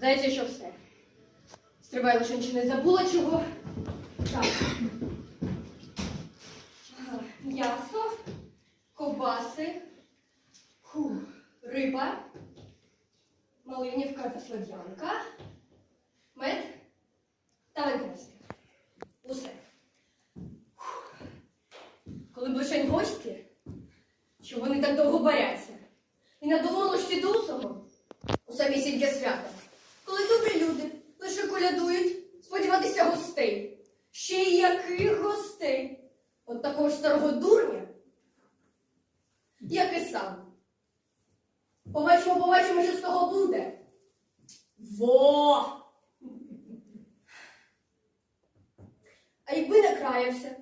Здається, що все. Стривай лише чи не забула чого. Так. М'ясо, ковбаси, фу, риба, малинівка та сладянка, мед та венкресня. Усе. Фух. Коли б лишень гості, що вони так довго баряться, і надумали ж дусого у самісіньке свято, коли добрі люди лише колядують сподіватися гостей. Ще й яких гостей? От такого ж старого дурня, як і сам. Побачимо, побачимо, що з того буде. Во! А якби не краявся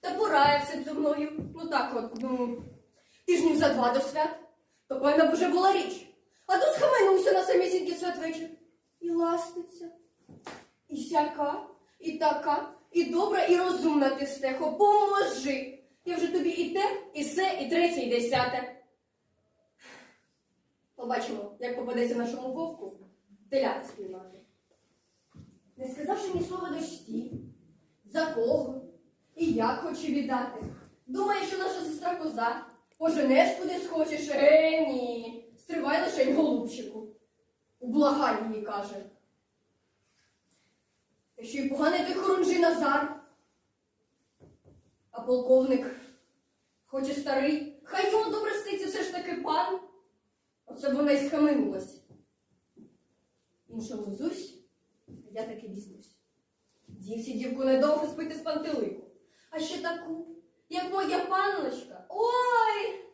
та пораявся зі мною, ну так от, ну, тижнів за два до свят, то певна б уже була річ. А тут схаменувся на самісінький святвечір. І ластиться, і сяка, і така, і добра, і розумна ти, стехо, поможи. Я вже тобі і те, і се, і третє, і десяте. Побачимо, як попадеться нашому вовку теляти спіймати. Не сказавши ні слова дочці, за кого і як хоче віддати. Думає, що наша сестра коза, поженеш куди схочеш, е, ні. Стривай лише голубчику. Ублагай її, каже. Та ще й поганий той хорунжий Назар. А полковник, хоч і старий, хай йому добре ститься все ж таки пан. Оце б вона й схаменулась. Іншому зусь, а я таки візьмусь. Дівці дівку недовго спити з пантелику. А ще таку, як моя панночка. Ой!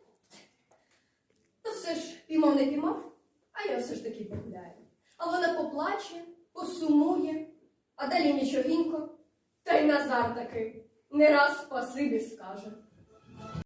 Та все ж піймав не піймав, а я все ж таки погуляю. А вона поплаче, посумує, а далі нічогінько. Та й Назар таки не раз спасибі скаже.